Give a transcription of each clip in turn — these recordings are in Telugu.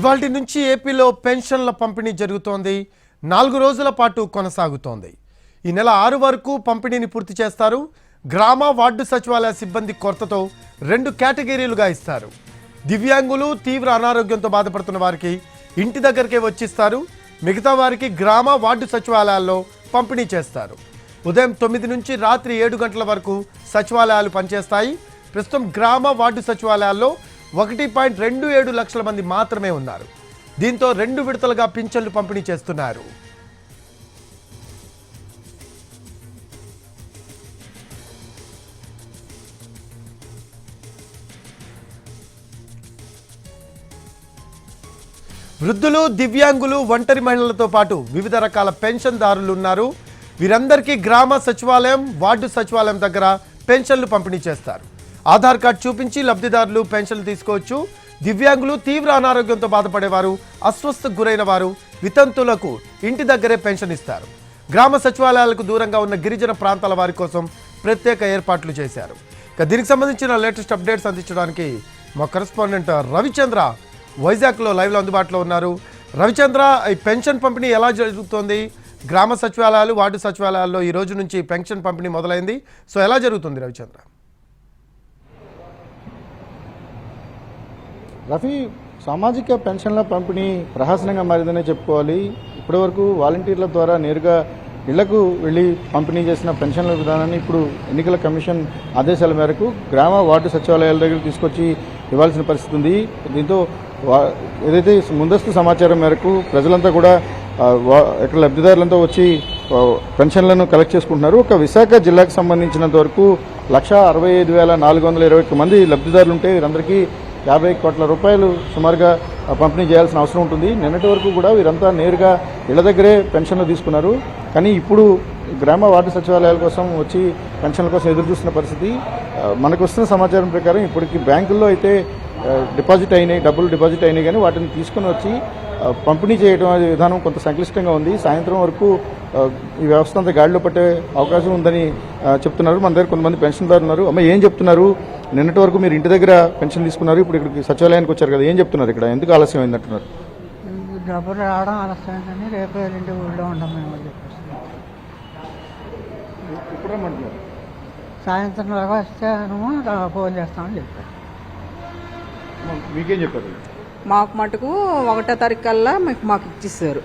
ఇవాటి నుంచి ఏపీలో పెన్షన్ల పంపిణీ జరుగుతోంది. నాలుగు రోజుల పాటు కొనసాగుతోంది. ఈ నెల ఆరు వరకు పంపిణీని పూర్తి చేస్తారు. గ్రామ వార్డు సచివాలయ సిబ్బంది కొరతతో రెండు కేటగిరీలుగా ఇస్తారు. దివ్యాంగులు తీవ్ర అనారోగ్యంతో బాధపడుతున్న వారికి ఇంటి దగ్గరికే వచ్చిస్తారు. మిగతా వారికి గ్రామ వార్డు సచివాలయాల్లో పంపిణీ చేస్తారు. ఉదయం తొమ్మిది నుంచి రాత్రి ఏడు గంటల వరకు సచివాలయాలు పనిచేస్తాయి. ప్రస్తుతం గ్రామ వార్డు సచివాలయాల్లో ఒకటి పాయింట్ రెండు ఏడు లక్షల మంది మాత్రమే ఉన్నారు. దీంతో రెండు విడతలుగా పింఛన్లు పంపిణీ చేస్తున్నారు. వృద్ధులు దివ్యాంగులు ఒంటరి మహిళలతో పాటు వివిధ రకాల పెన్షన్దారులు ఉన్నారు. వీరందరికీ గ్రామ సచివాలయం వార్డు సచివాలయం దగ్గర పెన్షన్లు పంపిణీ చేస్తారు. ఆధార్ కార్డు చూపించి లబ్ధిదారులు పెన్షన్లు తీసుకోవచ్చు. దివ్యాంగులు తీవ్ర అనారోగ్యంతో బాధపడేవారు అస్వస్థకు గురైన వారు వితంతులకు ఇంటి దగ్గరే పెన్షన్ ఇస్తారు. గ్రామ సచివాలయాలకు దూరంగా ఉన్న గిరిజన ప్రాంతాల వారి కోసం ప్రత్యేక ఏర్పాట్లు చేశారు. ఇక దీనికి సంబంధించిన లేటెస్ట్ అప్డేట్స్ అందించడానికి మా కరెస్పాండెంట్ రవిచంద్ర వైజాగ్లో లైవ్లో అందుబాటులో ఉన్నారు. రవిచంద్ర ఈ పెన్షన్ పంపిణీ ఎలా జరుగుతోంది? గ్రామ సచివాలయాలు వార్డు సచివాలయాల్లో ఈ రోజు నుంచి పెన్షన్ పంపిణీ మొదలైంది. సో ఎలా జరుగుతుంది రవిచంద్ర? రఫీ సామాజిక పెన్షన్ల పంపిణీ ప్రహసనంగా మారిందనే చెప్పుకోవాలి. ఇప్పటివరకు వాలంటీర్ల ద్వారా నేరుగా ఇళ్ళకు వెళ్ళి పంపిణీ చేసిన పెన్షన్ల విధానాన్ని ఇప్పుడు ఎన్నికల కమిషన్ ఆదేశాల మేరకు గ్రామ వార్డు సచివాలయాల దగ్గర తీసుకొచ్చి ఇవ్వాల్సిన పరిస్థితి ఉంది. దీంతో వా- ఏదైతే ముందస్తు సమాచారం మేరకు ప్రజలంతా కూడా ఇక్కడ లబ్ధిదారులంతా వచ్చి పెన్షన్లను కలెక్ట్ చేసుకుంటున్నారు. ఒక విశాఖ జిల్లాకు సంబంధించినంత వరకు లక్ష అరవై ఐదు వేల నాలుగు వందల ఇరవై ఒక్క మంది లబ్ధిదారులు ఉంటే వీరందరికీ యాభై కోట్ల రూపాయలు సుమారుగా పంపిణీ చేయాల్సిన అవసరం ఉంటుంది. నిన్నటి వరకు కూడా వీరంతా నేరుగా ఇళ్ళ దగ్గరే పెన్షన్లు తీసుకున్నారు. కానీ ఇప్పుడు గ్రామ వార్డు సచివాలయాల కోసం వచ్చి పెన్షన్ల కోసం ఎదురు చూస్తున్న పరిస్థితి మనకు వస్తున్న సమాచారం ప్రకారం ఇప్పటికి బ్యాంకుల్లో అయితే డిపాజిట్ అయినాయి డబ్బులు డిపాజిట్ అయినాయి కానీ వాటిని తీసుకుని వచ్చి పంపిణీ చేయడం అనే విధానం కొంత సంక్లిష్టంగా ఉంది. సాయంత్రం వరకు ఈ వ్యవస్థ అంతా గాడిలో పట్టే అవకాశం ఉందని చెప్తున్నారు. మన దగ్గర కొంతమంది పెన్షన్దారులు ఉన్నారు. అమ్మ ఏం చెప్తున్నారు? నిన్నటి వరకు మీరు ఇంటి దగ్గర పెన్షన్ తీసుకున్నారు ఇప్పుడు ఇక్కడికి సచివాలయానికి వచ్చారు కదా ఏం చెప్తున్నారు ఇక్కడ? ఎందుకు ఆలస్యం అయింది అంటున్నారు డబ్బులు రావడం ఆలస్యమైందని రేపు ఎల్లుండి ఊళ్ళో ఉంటాం మేము ఇప్పుడు రమ్మంటున్నారు. సాయంత్రం లాగా ఫోన్ చేస్తామని చెప్పారు. మీకేం చెప్పారు? మాకు మటుకు ఒకటో తారీఖు కల్లా మీకు మాకు ఇచ్చిస్తారు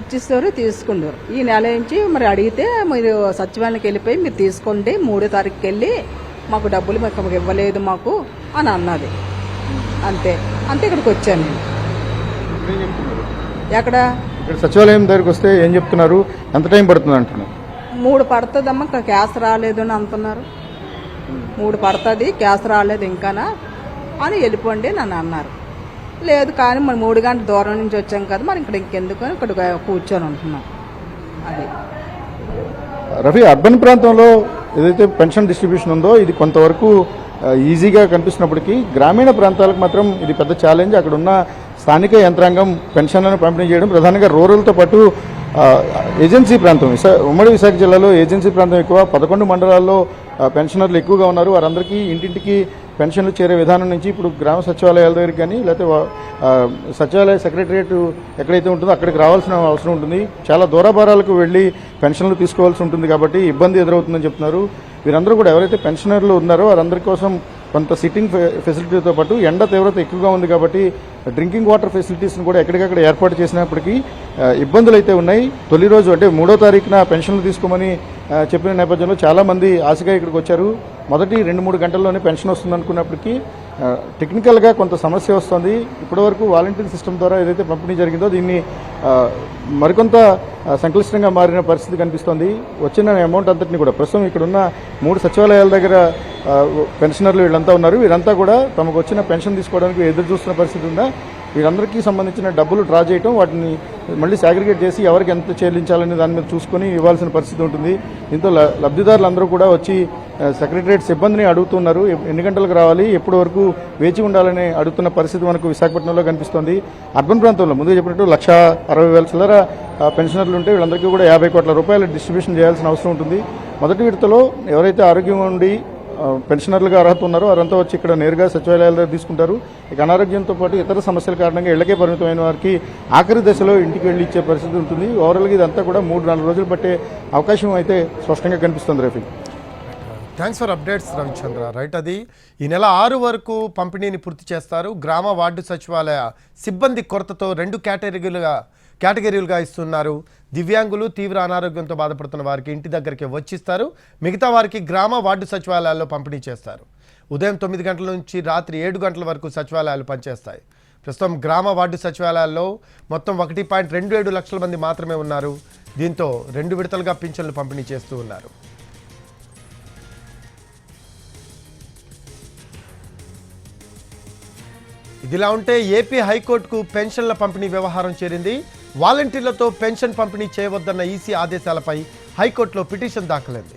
ఇచ్చిస్తారు తీసుకుంటారు ఈ నెల నుంచి మరి అడిగితే మీరు సచివాలయానికి వెళ్ళిపోయి మీరు తీసుకోండి మూడో తారీఖుకి వెళ్ళి మాకు డబ్బులు మీకు ఇవ్వలేదు మాకు అని అన్నది. అంతే. అంతే ఇక్కడికి వచ్చాను నేను. ఎక్కడ? ఇక్కడ సచివాలయం దగ్గరికి వస్తే ఏం చెప్తున్నారు? ఎంత టైం పడుతుంది అంటున్నారు? మూడు పడుతుందమ్మా ఇంకా క్యాస్ రాలేదు అని అంటున్నారు. మూడు పడుతుంది క్యాస్ రాలేదు ఇంకానా అని వెళ్ళిపోండి నన్ను అన్నారు. లేదు కానీ మరి మూడు గంటల దూరం నుంచి వచ్చాం కదా మరి ఇక్కడ ఇంకెందుకు ఇక్కడ కూర్చొని ఉంటున్నాం. అది. రఫీ అర్బన్ ప్రాంతంలో ఏదైతే పెన్షన్ డిస్ట్రిబ్యూషన్ ఉందో ఇది కొంతవరకు ఈజీగా కనిపిస్తున్నప్పటికీ గ్రామీణ ప్రాంతాలకు మాత్రం ఇది పెద్ద ఛాలెంజ్ అక్కడ ఉన్న స్థానిక యంత్రాంగం పెన్షన్లను పంపిణీ చేయడం ప్రధానంగా రూరల్తో పాటు ఏజెన్సీ ప్రాంతం. ఉమ్మడి విశాఖ జిల్లాలో ఏజెన్సీ ప్రాంతం ఎక్కువ. పదకొండు మండలాల్లో పెన్షనర్లు ఎక్కువగా ఉన్నారు. వారందరికీ ఇంటింటికి పెన్షన్లు చేరే విధానం నుంచి ఇప్పుడు గ్రామ సచివాలయాల దగ్గరికి కానీ లేకపోతే సచివాలయ సెక్రటరియట్ ఎక్కడైతే ఉంటుందో అక్కడికి రావాల్సిన అవసరం ఉంటుంది. చాలా దూరభారాలకు వెళ్ళి పెన్షన్లు తీసుకోవాల్సి ఉంటుంది కాబట్టి ఇబ్బంది ఎదురవుతుందని చెప్తున్నారు. వీరందరూ కూడా ఎవరైతే పెన్షనర్లు ఉన్నారో వారందరి కోసం కొంత సిట్టింగ్ ఫెసిలిటీతో పాటు ఎండ తీవ్రత ఎక్కువగా ఉంది కాబట్టి డ్రింకింగ్ వాటర్ ఫెసిలిటీస్ని కూడా ఎక్కడికక్కడ ఏర్పాటు చేసినప్పటికీ ఇబ్బందులు అయితే ఉన్నాయి. తొలి రోజు అంటే మూడో తారీఖున పెన్షన్లు తీసుకోమని చెప్పిన నేపథ్యంలో చాలామంది ఆశగా ఇక్కడికి వచ్చారు. మొదటి రెండు మూడు గంటల్లోనే పెన్షన్ వస్తుంది అనుకున్నప్పటికీ టెక్నికల్గా కొంత సమస్య వస్తుంది. ఇప్పటివరకు వాలంటీర్ సిస్టమ్ ద్వారా ఏదైతే పంపిణీ జరిగిందో దీన్ని మరికొంత సంక్లిష్టంగా మారిన పరిస్థితి కనిపిస్తోంది. వచ్చిన అమౌంట్ అంతటిని కూడా ప్రస్తుతం ఇక్కడున్న మూడు సచివాలయాల దగ్గర పెన్షనర్లు వీళ్ళంతా ఉన్నారు. వీరంతా కూడా తమకు వచ్చిన పెన్షన్ తీసుకోవడానికి ఎదురు చూస్తున్న పరిస్థితి ఉందా? వీరందరికీ సంబంధించిన డబ్బులు డ్రా చేయటం వాటిని మళ్ళీ సాగ్రిగేట్ చేసి ఎవరికి ఎంత చెల్లించాలనే దాని మీద చూసుకొని ఇవ్వాల్సిన పరిస్థితి ఉంటుంది. దీంతో ల- లబ్ధిదారులందరూ కూడా వచ్చి సెక్రటరేట్ సిబ్బందిని అడుగుతున్నారు. ఎన్ని గంటలకు రావాలి? ఎప్పటి వరకు వేచి ఉండాలని అడుగుతున్న పరిస్థితి మనకు విశాఖపట్నంలో కనిపిస్తోంది. అర్బన్ ప్రాంతంలో ముందుగా చెప్పినట్టు లక్ష అరవై వేల చిల్లర పెన్షనర్లు ఉంటే వీళ్ళందరికీ కూడా యాభై కోట్ల రూపాయలు డిస్ట్రిబ్యూషన్ చేయాల్సిన అవసరం ఉంటుంది. మొదటి విడతలో ఎవరైతే ఆరోగ్యం ఉండి పెన్షనర్లుగా అర్హత ఉన్నారో వారంతా వచ్చి ఇక్కడ నేరుగా సచివాలయాల దగ్గర తీసుకుంటారు. ఇక అనారోగ్యంతో పాటు ఇతర సమస్యల కారణంగా ఇళ్ళకే పరిమితమైన వారికి ఆఖరి దశలో ఇంటికి వెళ్ళి ఇచ్చే పరిస్థితి ఉంటుంది. ఓవరాల్గా ఇదంతా కూడా మూడు నాలుగు రోజులు పట్టే అవకాశం అయితే స్పష్టంగా కనిపిస్తుంది Rafi thanks for updates Ravichandra right అది ఈ నెల ఆరు వరకు పంపిణీని పూర్తి చేస్తారు. గ్రామ వార్డు సచివాలయ సిబ్బంది కొరతతో రెండు కేటగిరీలుగా కేటగిరీలుగా ఇస్తున్నారు. దివ్యాంగులు తీవ్ర అనారోగ్యంతో బాధపడుతున్న వారికి ఇంటి దగ్గరికి వచ్చిస్తారు. మిగతా వారికి గ్రామ వార్డు సచివాలయాల్లో పంపిణీ చేస్తారు. ఉదయం తొమ్మిది గంటల నుంచి రాత్రి ఏడు గంటల వరకు సచివాలయాలు పనిచేస్తాయి. ప్రస్తుతం గ్రామ వార్డు సచివాలయాల్లో మొత్తం ఒకటి పాయింట్ రెండు ఏడు లక్షల మంది మాత్రమే ఉన్నారు. దీంతో రెండు విడతలుగా పింఛన్లు పంపిణీ చేస్తూ ఉన్నారు. ఇదిలా ఉంటే ఏపీ హైకోర్టుకు పెన్షన్ల పంపిణీ వ్యవహారం చేరింది. వాలంటీర్లతో పెన్షన్ పంపిణీ చేయవద్దన్న ఈసీ ఆదేశాలపై హైకోర్టులో పిటిషన్ దాఖలైంది.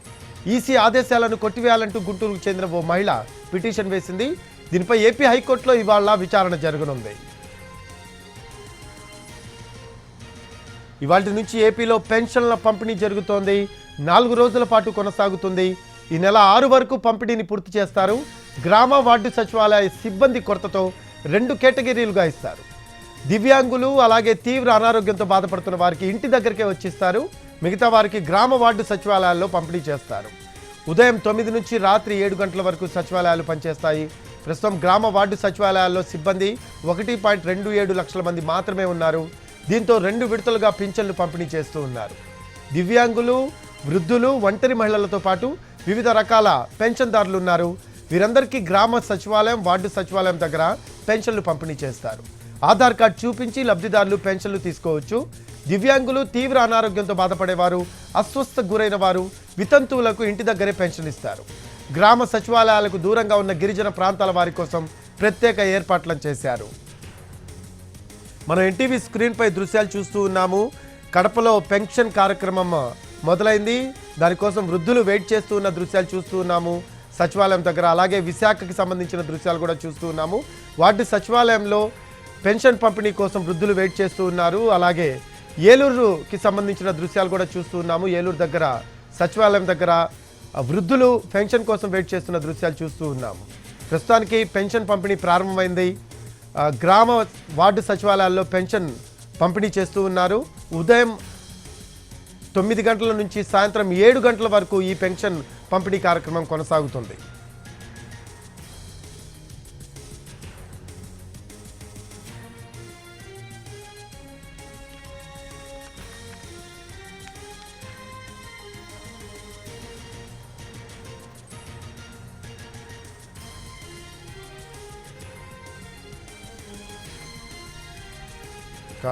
ఈసీ ఆదేశాలను కొట్టివేయాలంటూ గుంటూరుకు చెందిన ఓ మహిళ పిటిషన్ వేసింది. దీనిపై ఏపీ హైకోర్టులో ఇవాళ విచారణ జరగనుంది. ఇవాటి నుంచి ఏపీలో పెన్షన్ల పంపిణీ జరుగుతోంది. నాలుగు రోజుల పాటు కొనసాగుతుంది. ఈ నెల ఆరు వరకు పంపిణీని పూర్తి చేస్తారు. గ్రామ వార్డు సచివాలయ సిబ్బంది కొరతతో రెండు కేటగిరీలుగా ఇస్తారు. దివ్యాంగులు అలాగే తీవ్ర అనారోగ్యంతో బాధపడుతున్న వారికి ఇంటి దగ్గరికే వచ్చిస్తారు. మిగతా వారికి గ్రామ వార్డు సచివాలయాల్లో పంపిణీ చేస్తారు. ఉదయం తొమ్మిది నుంచి రాత్రి ఏడు గంటల వరకు సచివాలయాలు పనిచేస్తాయి. ప్రస్తుతం గ్రామ వార్డు సచివాలయాల్లో సిబ్బంది ఒకటి పాయింట్ రెండు ఏడు లక్షల మంది మాత్రమే ఉన్నారు. దీంతో రెండు విడతలుగా పింఛన్లు పంపిణీ చేస్తూ ఉన్నారు. దివ్యాంగులు వృద్ధులు ఒంటరి మహిళలతో పాటు వివిధ రకాల పెన్షన్దారులు ఉన్నారు. వీరందరికీ గ్రామ సచివాలయం వార్డు సచివాలయం దగ్గర పెన్షన్లు పంపిణీ చేస్తారు. ఆధార్ కార్డు చూపించి లబ్ధిదారులు పెన్షన్లు తీసుకోవచ్చు. దివ్యాంగులు తీవ్ర అనారోగ్యంతో బాధపడేవారు అస్వస్థ గురైన వారు వితంతువులకు ఇంటి దగ్గరే పెన్షన్ ఇస్తారు. గ్రామ సచివాలయాలకు దూరంగా ఉన్న గిరిజన ప్రాంతాల వారి కోసం ప్రత్యేక ఏర్పాట్లను చేశారు. మనం ఎన్టీవీ స్క్రీన్పై దృశ్యాలు చూస్తూ ఉన్నాము. కడపలో పెన్షన్ కార్యక్రమం మొదలైంది. దానికోసం వృద్ధులు వెయిట్ చేస్తూ ఉన్న దృశ్యాలు చూస్తూ ఉన్నాము. సచివాలయం దగ్గర. అలాగే విశాఖకి సంబంధించిన దృశ్యాలు కూడా చూస్తూ ఉన్నాము. వాటి సచివాలయంలో పెన్షన్ పంపిణీ కోసం వృద్ధులు వెయిట్ చేస్తూ ఉన్నారు. అలాగే ఏలూరుకి సంబంధించిన దృశ్యాలు కూడా చూస్తూ ఉన్నాము. ఏలూరు దగ్గర సచివాలయం దగ్గర వృద్ధులు పెన్షన్ కోసం వెయిట్ చేస్తున్న దృశ్యాలు చూస్తూ ఉన్నాము. ప్రస్తుతానికి పెన్షన్ పంపిణీ ప్రారంభమైంది. గ్రామ వార్డు సచివాలయాల్లో పెన్షన్ పంపిణీ చేస్తూ ఉన్నారు. ఉదయం తొమ్మిది గంటల నుంచి సాయంత్రం ఏడు గంటల వరకు ఈ పెన్షన్ పంపిణీ కార్యక్రమం కొనసాగుతుంది. ఇక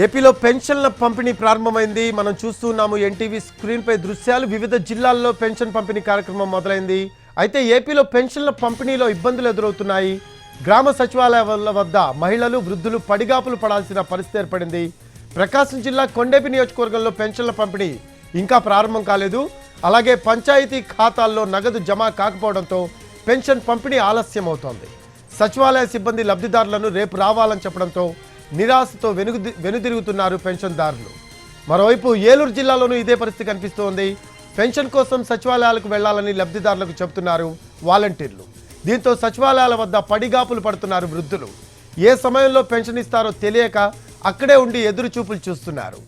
ఏపీలో పెన్షన్ల పంపిణీ ప్రారంభమైంది. మనం చూస్తున్నాము ఎన్టీవీ స్క్రీన్పై దృశ్యాలు. వివిధ జిల్లాల్లో పెన్షన్ పంపిణీ కార్యక్రమం మొదలైంది. అయితే ఏపీలో పెన్షన్ల పంపిణీలో ఇబ్బందులు ఎదురవుతున్నాయి. గ్రామ సచివాలయాల వద్ద మహిళలు వృద్ధులు పడిగాపులు పడాల్సిన పరిస్థితి ఏర్పడింది. ప్రకాశం జిల్లా కొండేపి నియోజకవర్గంలో పెన్షన్ల పంపిణీ ఇంకా ప్రారంభం కాలేదు. అలాగే పంచాయతీ ఖాతాల్లో నగదు జమ కాకపోవడంతో పెన్షన్ పంపిణీ ఆలస్యం అవుతోంది సచివాలయ సిబ్బంది లబ్ధిదారులను రేపు రావాలని చెప్పడంతో నిరాశతో వెనుగు వెనుదిరుగుతున్నారు పెన్షన్దారులు. మరోవైపు ఏలూరు జిల్లాలోనూ ఇదే పరిస్థితి కనిపిస్తోంది. పెన్షన్ కోసం సచివాలయాలకు వెళ్ళాలని లబ్ధిదారులకు చెబుతున్నారు వాలంటీర్లు. దీంతో సచివాలయాల వద్ద పడిగాపులు పడుతున్నారు వృద్ధులు. ఏ సమయంలో పెన్షన్ ఇస్తారో తెలియక అక్కడే ఉండి ఎదురు చూపులు చూస్తున్నారు.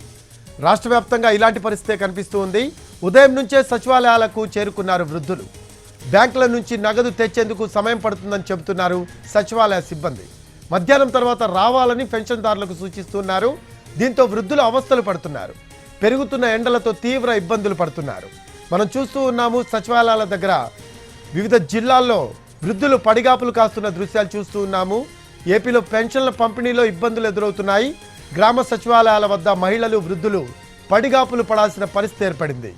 రాష్ట్ర వ్యాప్తంగా ఇలాంటి పరిస్థితే కనిపిస్తూ ఉంది ఉదయం నుంచే సచివాలయాలకు చేరుకున్నారు వృద్ధులు. బ్యాంకుల నుంచి నగదు తెచ్చేందుకు సమయం పడుతుందని చెబుతున్నారు సచివాలయ సిబ్బంది. మధ్యాహ్నం తర్వాత రావాలని పెన్షన్దారులకు సూచిస్తున్నారు. దీంతో వృద్ధులు అవస్థలు పడుతున్నారు. పెరుగుతున్న ఎండలతో తీవ్ర ఇబ్బందులు పడుతున్నారు. మనం చూస్తూ ఉన్నాము సచివాలయాల దగ్గర వివిధ జిల్లాల్లో వృద్ధులు పడిగాపులు కాస్తున్న దృశ్యాలు చూస్తూ ఉన్నాము. ఏపీలో పెన్షన్ల పంపిణీలో ఇబ్బందులు ఎదురవుతున్నాయి. గ్రామ సచివాలయాల వద్ద మహిళలు వృద్ధులు పడిగాపులు పడాల్సిన పరిస్థితి ఏర్పడింది.